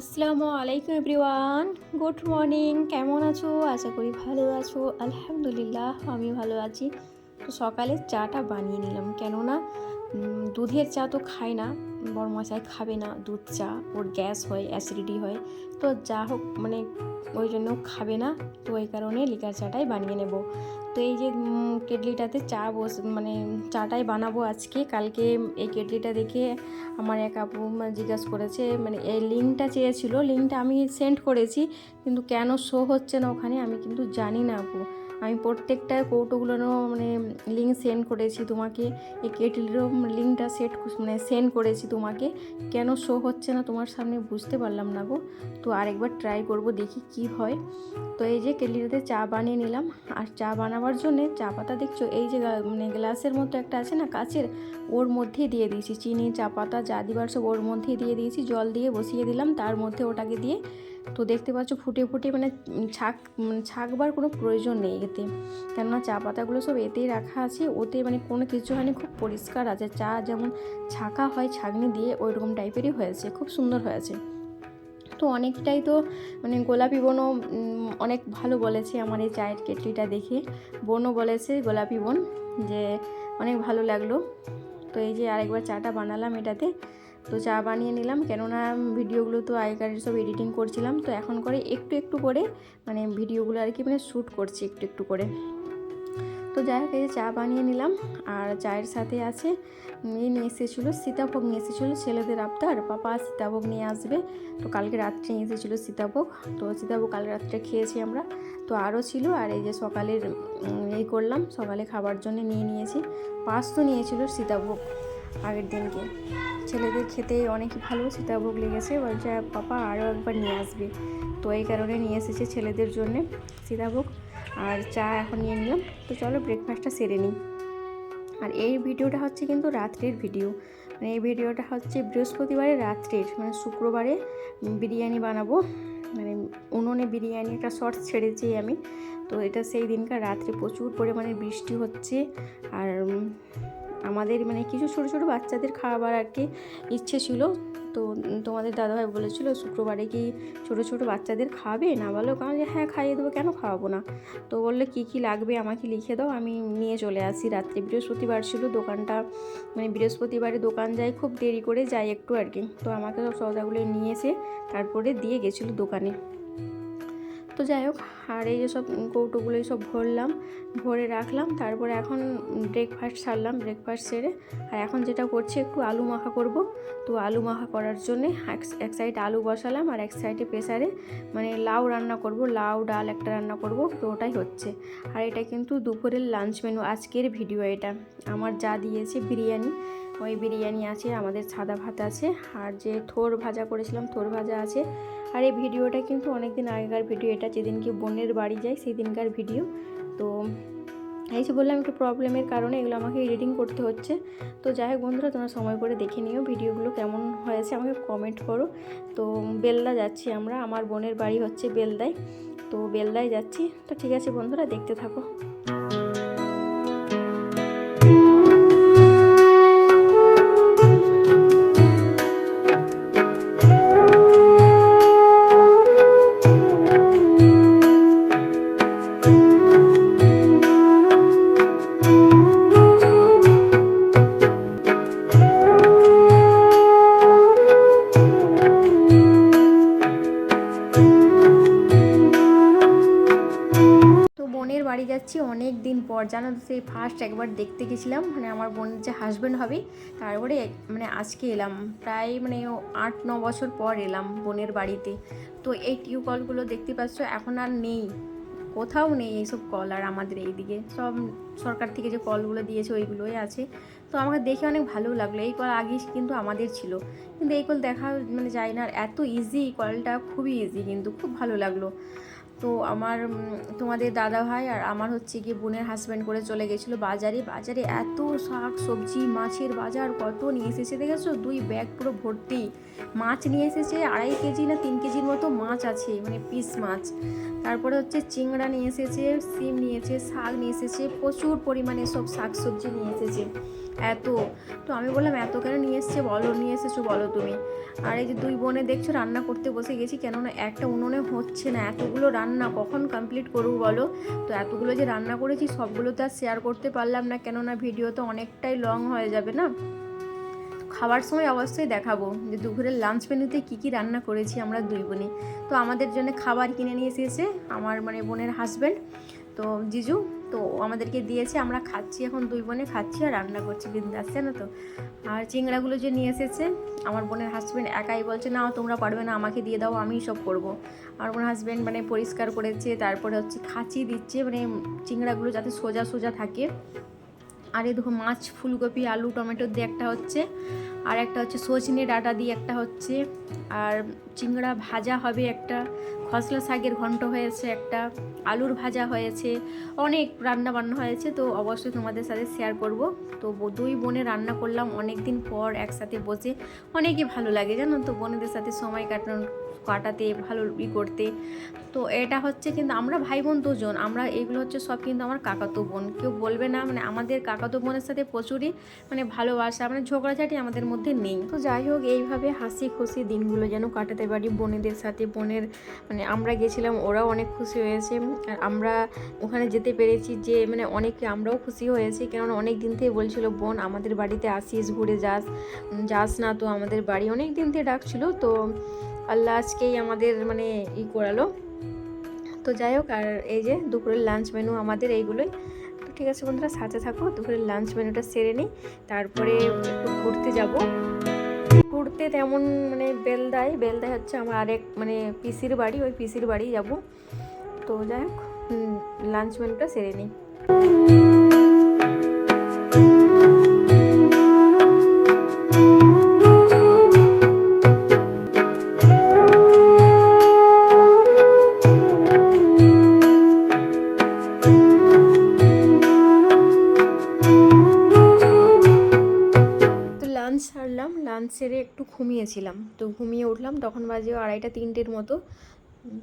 আসসালামু আলাইকুম everyone. Good morning. কেমন আছো? আশা করি ভালো আছো। আলহামদুলিল্লাহ আমি ভালো আছি। তো সকালে চাটা বানিয়ে নিলাম। কেননা দুধের চা তো খাই না। বড়মশাই খাবে না, দুধ চা, ওর গ্যাস হয় অ্যাসিডিটি হয়। তো যা হোক মানে ওই জন্য খাবে না, তো ওই কারণে লিকার চাটাই বানিয়ে নেব। তো এই যে কেটলিটাতে চা বস মানে চাটাই বানাবো আজকে, কালকে এই কেটলিটা দেখে আমার এক আপু জিজ্ঞাসা করেছে মানে এই লিঙ্কটা চেয়েছিল, লিঙ্কটা আমি সেন্ড করেছি, কিন্তু কেন শো হচ্ছে না ওখানে আমি কিন্তু জানি না আপু। আমি প্রত্যেকটা কৌটোগুলোরও মানে লিঙ্ক সেন্ড করেছি তোমাকে। এই কেটলিরও লিঙ্কটা সেট মানে সেন্ড করেছি তোমাকে। কেন শো হচ্ছে না তোমার সামনে বুঝতে পারলাম না গো। তো আরেকবার ট্রাই করব, দেখি কি হয়। তো এই যে কেটলিটাতে চা বানিয়ে নিলাম। আর চা বানাবার জন্যে চা পাতা দেখছ? এই যে মানে গ্লাসের মতো একটা আছে না কাচের, ওর মধ্যেই দিয়ে দিয়েছি। চিনি, চা পাতা যা দিবার সব ওর মধ্যেই দিয়ে দিয়েছি। জল দিয়ে বসিয়ে দিলাম। তার মধ্যে ওটাকে দিয়ে তো দেখতে পাচ্ছ ফুটে ফুটে মানে ছাক মানে ছাকবার কোনো প্রয়োজন নেই এতে। কেননা চা পাতাগুলো সব এতেই রাখা আছে, ওতে মানে কোনো কিছু হয়নি, খুব পরিষ্কার আছে। চা যেমন ছাকা হয় ছাঁকনি দিয়ে ওই রকম টাইপেরই হয়েছে, খুব সুন্দর হয়েছে। তো অনেকটাই তো মানে গোলাপি বোনও অনেক ভালো বলেছে আমার এই চায়ের কেটলিটা দেখে। বনও বলেছে গোলাপি বন, যে অনেক ভালো লাগল। তো এই যে আরেকবার চাটা বানালাম এটাতে। তো চা বানিয়ে নিলাম। কেননা ভিডিওগুলো তো আগেকার সব এডিটিং করছিলাম। তো এখন করে একটু একটু করে মানে ভিডিওগুলো আর কি মানে শ্যুট করছি একটু একটু করে। তো যাই হোক, এই চা বানিয়ে নিলাম। আর চায়ের সাথে আছে ইয়ে নিয়ে এসেছিল সীতাভোগ, নিয়ে এসেছিল ছেলেদের আবদার। পাপা সীতাভোগ নিয়ে আসবে। তো কালকে রাত্রে নিয়ে এসেছিল সীতাভোগ। তো সীতাভোগ কাল রাত্রে খেয়েছি আমরা। তো আরও ছিল। আর এই যে সকালের এই করলাম। সকালে খাবার জন্য নিয়ে নিয়েছি। পাঁচ তো নিয়েছিল সীতাভোগ আগের দিনকে। ছেলেদের খেতে অনেক ভালো সীতাভোগ লেগেছে। বলছে, পাপা আরও একবার নিয়ে আসবে। তো এই কারণে নিয়ে এসেছে ছেলেদের জন্যে সীতাভোগ আর চা এখন নিয়ে নিলাম। তো চলো ব্রেকফাস্টটা সেরে নিই। আর এই ভিডিওটা হচ্ছে কিন্তু রাত্রের ভিডিও। মানে এই ভিডিওটা হচ্ছে বৃহস্পতিবারে রাত্রের মানে শুক্রবারে বিরিয়ানি বানাবো। মানে উনুনে বিরিয়ানি একটা শর্টস ছেড়েছি আমি। তো এটা সেই দিনকার রাত্রে প্রচুর পরিমাণে বৃষ্টি হচ্ছে। আর আমাদের মানে কিছু ছোটো ছোটো বাচ্চাদের খাবার আর কি ইচ্ছে ছিল। তো তোমাদের দাদাভাই বলেছিল, শুক্রবারে কি ছোটো ছোটো বাচ্চাদের খাবে? না বলো, কারণ যে হ্যাঁ খাইয়ে দেবো, কেন খাওয়াবো না? তো বললে, কী কী লাগবে আমাকে লিখে দাও, আমি নিয়ে চলে আসি। রাত্রে বৃহস্পতিবার ছিল, দোকানটা মানে বৃহস্পতিবারে দোকান যাই খুব দেরি করে যাই একটু আর কি। তো আমাকে সব সৌদাগুলো নিয়ে এসে তারপরে দিয়ে গেছিল দোকানে। তো যাই হোক, আর এই যে সব কৌটোগুলোই সব ভরলাম, ভরে রাখলাম, তারপরে এখন ব্রেকফাস্ট সারলাম ব্রেকফাস্ট সেরে। আর এখন যেটা করছি, একটু আলু মাখা করব। তো আলু মাখা করার জন্যে এক- এক সাইড আলু বসালাম, আর এক সাইডে প্রেসারে মানে লাউ রান্না করব, লাউ ডাল একটা রান্না করব, তো ওটাই হচ্ছে। আর এটা কিন্তু দুপুরের লাঞ্চ মেনু আজকের ভিডিও এটা। আমার যা দিয়েছে বিরিয়ানি, ওই বিরিয়ানি আছে, আমাদের সাদা ভাত আছে। আর যে থোর ভাজা করেছিলাম, থোর ভাজা আছে আর এই ভিডিওটা কিন্তু অনেক দিন আগেকার ভিডিও, এটা যেদিনকে বোনের বাড়ি যাই সেই দিনকার ভিডিও। তো এই যে বললাম একটু প্রবলেমের কারণে এগুলো আমাকে এডিটিং করতে হচ্ছে। তো যাই হোক বন্ধুরা, তোমরা সময় করে দেখে নিও ভিডিওগুলো কেমন হয়েছে, আমাকে কমেন্ট করো। তো বেলদা যাচ্ছি আমরা, আমার বোনের বাড়ি হচ্ছে বেলদায়। তো বেলদায় যাচ্ছি। তো ঠিক আছে বন্ধুরা, দেখতে থাকো। পর জানো সেই ফার্স্ট একবার দেখতে গেছিলাম মানে আমার বোনের যে হাজব্যান্ড হবে, তারপরে মানে আজকে এলাম। প্রায় মানে আট, ন বছর পর এলাম বোনের বাড়িতে। তো এই টিউবওয়েলগুলো দেখতে পাচ্ছ, এখন আর নেই। কোথাও নেই এইসব কল আর আমাদের এইদিকে। সব সরকার থেকে যে কলগুলো দিয়েছে ওইগুলোই আছে। তো আমাকে দেখে অনেক ভালো লাগল। এই কল আগে কিন্তু আমাদের ছিল। কিন্তু এই কল দেখা মানে যায় না। এত ইজি কলটা, খুবই ইজি কিন্তু খুব ভালো লাগল। তো আমার তোমাদের দাদা ভাই আর আমার হচ্ছে গিয়ে বোনের হাজব্যান্ড করে চলে গেছিল বাজারে। বাজারে এত শাক, সবজি, মাছের বাজার কত নিয়ে এসেছে দেখেছ? দুই ব্যাগ পুরো ভর্তি। মাছ নিয়ে এসেছে, আড়াই কেজি না তিন কেজির মতো মাছ আছে মানে পিস মাছ। তারপরে হচ্ছে চিংড়া নিয়ে এসেছে, সিম নিয়েছে শাক নিয়ে এসেছে, প্রচুর পরিমাণে সব শাক সবজি নিয়ে এসেছে। এত? তো আমি বললাম, এত কেন নিয়ে এসছে বলো, নিয়ে এসেছ বলো তুমি? আর এই যে দুই বোনে দেখছ রান্না করতে বসে গেছি, কেননা একটা উনুনে হচ্ছে না। এতগুলো রান্না কখন কমপ্লিট করব বলো? তো এতগুলো যে রান্না করেছি, সবগুলো তো আর শেয়ার করতে পারলাম না, কেননা ভিডিও তো অনেকটাই লং হয়ে যাবে না? খাবার সময় অবশ্যই দেখাবো যে দুপুরের লাঞ্চ মেনুতে কী কী রান্না করেছি আমরা দুই বোনে। তো আমাদের জন্য খাবার কিনে নিয়ে এসেছে আমার মানে বোনের হাজব্যান্ড তো জিজু তো আমাদেরকে দিয়েছে, আমরা খাচ্ছি এখন, দুই বোনে খাচ্ছি আর রান্না করছি, বিন্দাস, জানো তো? আর চিংড়াগুলো যে নিয়ে এসেছে, আমার বোনের হাজব্যান্ড একাই বলছে না তোমরা পারবে না, আমাকে দিয়ে দাও, আমিই সব করব। আমার বোনের হাজব্যান্ড মানে পরিষ্কার করেছে, তারপরে হচ্ছে খাঁচি দিচ্ছে মানে চিংড়াগুলো যাতে সোজা সোজা থাকে। আর এই দেখো মাছ, ফুলকপি, আলু, টমেটো দিয়ে একটা হচ্ছে আর একটা হচ্ছে সজনে ডাটা দিয়ে একটা হচ্ছে। আর চিংড়া ভাজা হবে একটা। খসলা শাকের ঘন্ট হয়েছে একটা। আলুর ভাজা হয়েছে। অনেক রান্না বান্না হয়েছে, তো অবশ্যই তোমাদের সাথে শেয়ার করব। তো দুই বোনে রান্না করলাম অনেক দিন পর একসাথে বসে। অনেকই ভালো লাগে জানো তো বোনেদের সাথে সময় কাটানো কাটাতে, ভালো ই করতে। তো এটা হচ্ছে কিন্তু আমরা ভাই বোন দুজন, আমরা এইগুলো হচ্ছে সব কিন্তু আমার কাকাতো বোন। কেউ বলবে না মানে আমাদের কাকাতো বোনের সাথে প্রচুরই মানে ভালোবাসা মানে ঝগড়াঝাটি আমাদের মধ্যে নেই। তো যাই হোক, এইভাবে হাসি খুশি দিনগুলো যেন কাটাতে পারি বোনেদের সাথে, বোনের মানে আমরা গেছিলাম, ওরাও অনেক খুশি হয়েছে। আর আমরা ওখানে যেতে পেরেছি যে মানে অনেকে আমরাও খুশি হয়েছি, কেননা অনেক দিন থেকে বলছিল, বোন, আমাদের বাড়িতে আসিস, ঘুরে যাস যাস না তো আমাদের বাড়ি। অনেক দিন থেকে ডাকছিল, তো আল্লাহ আজকেই আমাদের মানে ই করালো। তো যাই হোক, আর এই যে দুপুরের লাঞ্চ মেনু আমাদের এইগুলোই। তো ঠিক আছে বন্ধুরা, সাথে থাকো, দুপুরের লাঞ্চ মেনুটা সেরে নিই। তারপরে একটু ঘুরতে যাব। ঘুরতে তেমন মানে বেলদায় বেলদায় হচ্ছে আমার আরেক মানে পিসির বাড়ি, ওই পিসির বাড়ি যাব। তো যাই হোক লাঞ্চ মেনুটা সেরে নিই। ঘুমিয়েছিলাম। তো ঘুমিয়ে উঠলাম, তখন বাজে আড়াইটা তিনটের মতো।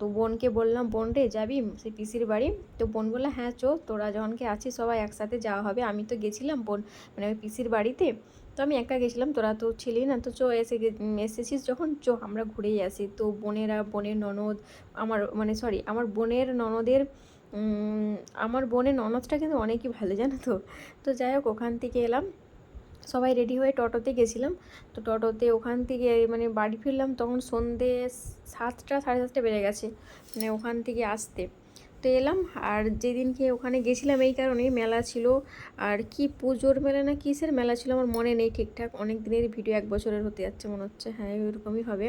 তো বোনকে বললাম, বোন রে, যাবি সেই পিসির বাড়ি? তো বোন বলল হ্যাঁ চো, তোরা যখনকে আছিস সবাই একসাথে যাওয়া হবে। আমি তো গেছিলাম বোন মানে ওই পিসির বাড়িতে। তো আমি একা গেছিলাম, তোরা তো ছিলি না। তো চো, এসে এসেছিস যখন, চো, আমরা ঘুরেই আসি। তো বোনেরা, বোনের ননদ, আমার মানে সরি, আমার বোনের ননদের আমার বোনের ননদটা কিন্তু অনেকই ভালো, জানো তো? তো যাই হোক, ওখান থেকে এলাম। সবাই রেডি হয়ে টোটোতে গেছিলাম। তো টোটোতে ওখান থেকে মানে বাড়ি ফিরলাম, তখন সন্ধে সাতটা, সাড়ে সাতটা বেজে গেছে মানে ওখান থেকে আসতে। তো এলাম, আর যেদিনকে ওখানে গেছিলাম এই কারণেই মেলা ছিল। আর কি পুজোর মেলা না কিসের মেলা ছিল আমার মনে নেই ঠিকঠাক। অনেক দিনের ভিডিও এক বছরের হতে যাচ্ছে মনে হচ্ছে হ্যাঁ ওইরকমই হবে।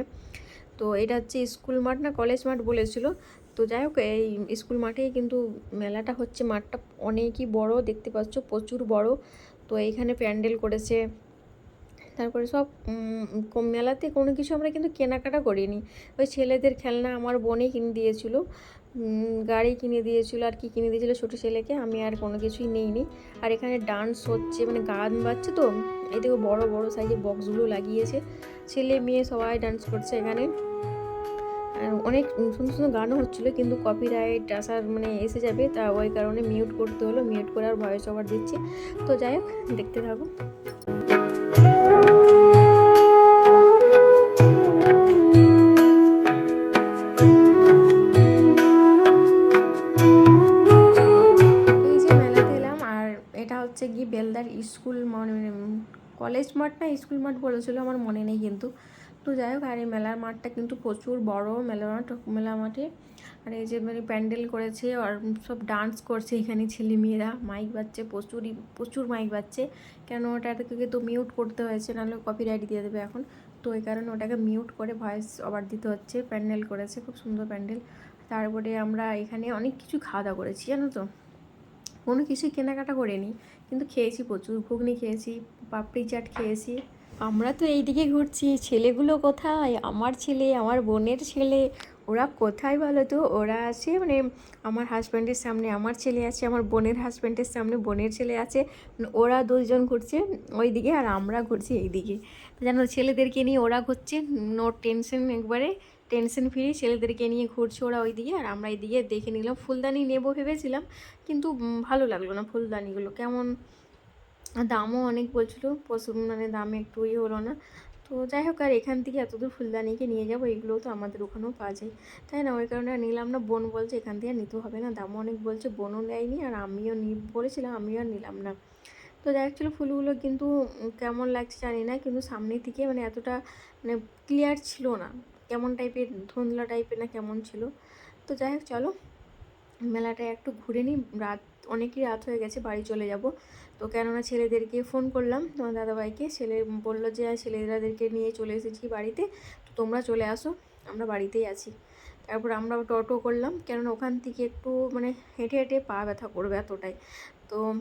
তো এটা হচ্ছে স্কুল মাঠ না কলেজ মাঠ বলেছিল। তো যাই হোক, এই স্কুল মাঠেই কিন্তু মেলাটা হচ্ছে, মাঠটা অনেকই বড়, দেখতে পাচ্ছ প্রচুর বড়। তো এইখানে প্যান্ডেল করেছে। তারপরে সব মেলাতে কোনো কিছু আমরা কিন্তু কেনাকাটা করিনি। ওই ছেলেদের খেলনা আমার বোনই কিনে দিয়েছিল। গাড়ি কিনে দিয়েছিল, আর কি কিনে দিয়েছিল ছোটো ছেলেকে, আমি আর কোনো কিছুই নেইনি। আর এখানে ডান্স হচ্ছে মানে গান বাজছে তো। এই দেখো বড় বড় সাইজের বক্সগুলো লাগিয়েছে। ছেলে, মেয়ে সবাই ডান্স করছে এখানে। অনেক সুন্দর সুন্দর গানও হচ্ছিল, কিন্তু কপিরাইট আসার মানে এসে যাবে, তা ওই কারণে মিউট করতে হলো মিউট করে আর ভয়েস ওভার দিচ্ছি। তো যাই হোক, দেখতে থাকো। হচ্ছে কি বেলদার স্কুল মানে কলেজ মাঠ না, স্কুল মাঠ বলেছিল, আমার মনে নেই কিন্তু। তো যাই হোক, আর এই মেলার মাঠটা কিন্তু প্রচুর বড় মেলা মাঠ মেলা মাঠে। আর এই যে মানে প্যান্ডেল করেছে আর সব ডান্স করছে এখানে ছেলে মেয়েরা, মাইক বাজছে, প্রচুরই, প্রচুর মাইক বাজছে। কেন ওটাকে তো মিউট করতে হয়েছে? নাহলে কপিরাইট দিয়ে দেবে এখন। তো এই কারণে ওটাকে মিউট করে ভয়েস ওভার দিতে হচ্ছে। প্যান্ডেল করেছে, খুব সুন্দর প্যান্ডেল। তারপরে আমরা এখানে অনেক কিছু খাওয়া দাওয়া করেছি, জানো তো? কোনো কিছুই কেনাকাটা করিনি, কিন্তু খেয়েছি প্রচুর। ঘুগনি খেয়েছি, পাপড়ি চাট খেয়েছি। আমরা তো এইদিকে ঘুরছি, ছেলেগুলো কোথায়? আমার ছেলে, আমার বোনের ছেলে, ওরা কোথায় বলো তো? ওরা আছে মানে আমার হাজব্যান্ডের সামনে, আমার ছেলে আছে, আমার বোনের হাজব্যান্ডের সামনে, বোনের ছেলে আছে, ওরা দুজন ঘুরছে ওই দিকে আর আমরা ঘুরছি এই দিকে তো ছেলেদেরকে নিয়ে ওরা ঘুরছে নো টেনশন একবারে টেনশন ফ্রি ছেলেদেরকে নিয়ে ঘুরছে ওরা ওইদিকে আর আমরা এইদিকে দেখে নিলাম। ফুলদানি নেব ভেবেছিলাম, কিন্তু ভালো লাগল না ফুলদানিগুলো, কেমন দামও অনেক বলছিলো, প্রচুর মানে দামে একটু ইয়ে হলো না। তো যাই হোক, আর এখান থেকে এত দূর ফুলদানিকে নিয়ে যাব এগুলোও তো আমাদের ওখানেও পাওয়া যায়। তাই না? ওই কারণে আর নিলাম না। বোন বলছে এখান থেকে আর নিতে হবে না। দামও অনেক বলছে, বোনও নেয়নি আর আমিও নি, বলেছিলাম আমিও আর নিলাম না। তো যাই হোক ফুলগুলো কিন্তু কেমন লাগছে জানি না, কিন্তু সামনে থেকে মানে এতটা মানে ক্লিয়ার ছিল না। কেমন টাইপের ধুন্দলা টাইপের না কেমন ছিল। তো যাই হোক, চলো। মেলাটা একটু ঘুরে নিই। রাত, অনেকই রাত হয়ে গেছে, বাড়ি চলে যাব। তো কেননা ছেলেদেরকে ফোন করলাম, তোমার দাদাভাইকে। ছেলে বলল যে ছেলেদেরকে নিয়ে চলে এসেছি বাড়িতে। তো তোমরা চলে আসো, আমরা বাড়িতেই আছি। তারপর আমরা টোটো করলাম, কেননা ওখান থেকে একটু মানে হেঁটে হেঁটে পা ব্যথা করবে এতটাই। তো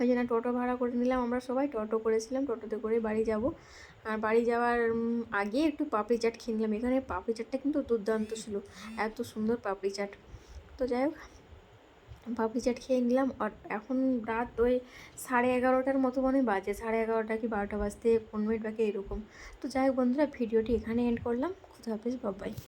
ওই জন্য টোটো ভাড়া করে নিলাম আমরা সবাই। টোটো করেছিলাম টোটোতে করে বাড়ি যাব। আর বাড়ি যাওয়ার আগে একটু পাপড়ি চাট খেয়ে নিলাম। এখানে পাপড়ি চাটটা কিন্তু দুর্দান্ত ছিল। এত সুন্দর পাপড়ি চাট। তো যাই হোক, পাপড়ি চাট খেয়ে নিলাম। আর এখন রাত ওই সাড়ে এগারোটার মতো মনে বাজে সাড়ে এগারোটা কি বারোটা বাজতে পনেরো মিনিট বাকি এরকম। তো যাই হোক বন্ধুরা, ভিডিওটি এখানে এন্ড করলাম। খুদা হাফিজ বাবাই